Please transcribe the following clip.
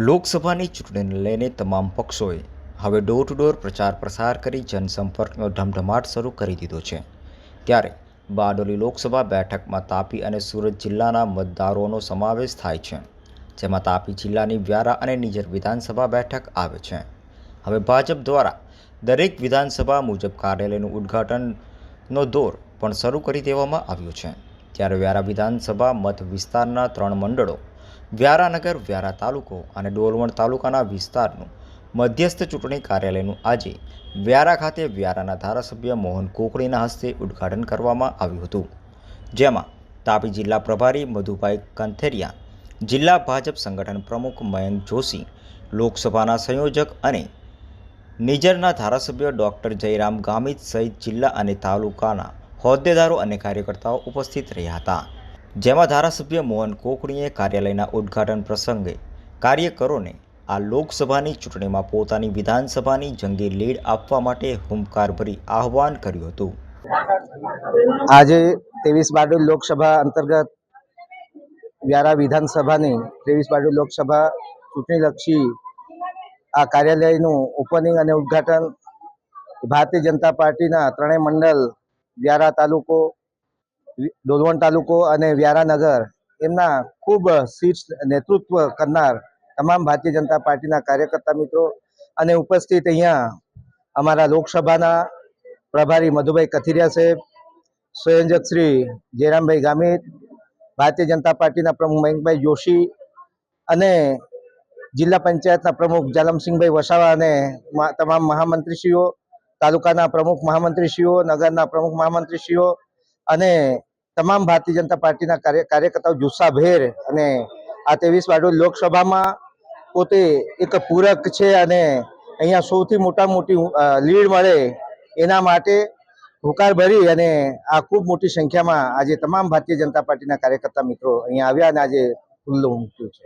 લોકસભાની ચૂંટણીને લઈને તમામ પક્ષોએ હવે ડોર ટુ ડોર પ્રચાર પ્રસાર કરી જનસંપર્કનો ધમધમાટ શરૂ કરી દીધો છે. ત્યારે બારડોલી લોકસભા બેઠકમાં તાપી અને સુરત જિલ્લાના મતદારોનો સમાવેશ થાય છે, જેમાં તાપી જિલ્લાની વ્યારા અને નિજર વિધાનસભા બેઠક આવે છે. હવે ભાજપ દ્વારા દરેક વિધાનસભા મુજબ કાર્યાલયનું ઉદ્ઘાટનનો દોર પણ શરૂ કરી દેવામાં આવ્યો છે. ત્યારે વ્યારા વિધાનસભા મત વિસ્તારના ત્રણ મંડળો વ્યારાનગર વ્યારા તાલુકો અને ડોલવણ તાલુકાના વિસ્તારનું મધ્યસ્થ ચૂંટણી કાર્યાલયનું આજે વ્યારા ખાતે વ્યારાના ધારાસભ્ય મોહન કોકણીના હસ્તે ઉદ્ઘાટન કરવામાં આવ્યું હતું. જેમાં તાપી જિલ્લા પ્રભારી મધુભાઈ કંથેરિયા, જિલ્લા ભાજપ સંગઠન પ્રમુખ મયંક જોશી, લોકસભાના સંયોજક અને નિજરના ધારાસભ્ય ડૉક્ટર જયરામ ગામિત સહિત જિલ્લા અને તાલુકાના હોદ્દેદારો અને કાર્યકર્તાઓ ઉપસ્થિત રહ્યા હતા. જેમાં ધારાસભ્ય મોહન કોકણીએ કાર્યાલયના ઉદ્ઘાટન પ્રસંગે કાર્યકરોને આ લોકસભાની ચૂંટણીમાં પોતાની વિધાનસભાની જંગી લીડ આપવા માટે હુંકારભરી આહવાન કર્યું હતું. આજે ત્રેવીસ બારડોલ લોકસભા અંતર્ગત વ્યારા વિધાનસભાની ત્રેવીસ બારડોલ લોકસભા ચૂંટણીલક્ષી આ કાર્યાલયનું ઓપનિંગ અને ઉદ્ઘાટન ભારતીય જનતા પાર્ટીના ત્રણેય મંડળ વ્યારા તાલુકો ડોલવણ તાલુકો અને વ્યારાનગર એમના ખૂબ શીર્ષ નેતૃત્વ કરનાર તમામ ભારતીય જનતા પાર્ટીના કાર્યકર્તા મિત્રો અને ઉપસ્થિત અહીંયા અમારા લોકસભાના પ્રભારી મધુભાઈ કથિરિયા સાહેબ, સંયોજક શ્રી જયરામભાઈ ગામિત, ભારતીય જનતા પાર્ટીના પ્રમુખ મયંકભાઈ જોશી અને જિલ્લા પંચાયતના પ્રમુખ જાલમસિંહભાઈ વસાવા અને તમામ મહામંત્રીશ્રીઓ, તાલુકાના પ્રમુખ મહામંત્રીશ્રીઓ, નગરના પ્રમુખ મહામંત્રીશ્રીઓ અને તમામ ભારતીય જનતા પાર્ટીના કાર્ય, કાર્યકર્તાઓ જુસ્સાભેર અને આ ત્રેવીસ બારડોલી લોકસભામાં પોતે એક પૂરક છે અને અહીંયા સૌથી મોટા મોટી લીડ મળે એના માટે હુકાર ભરી અને આ ખૂબ મોટી સંખ્યામાં આજે તમામ ભારતીય જનતા પાર્ટીના કાર્યકર્તા મિત્રો અહીંયા આવ્યા અને આજે ખુલ્લું મૂક્યું છે.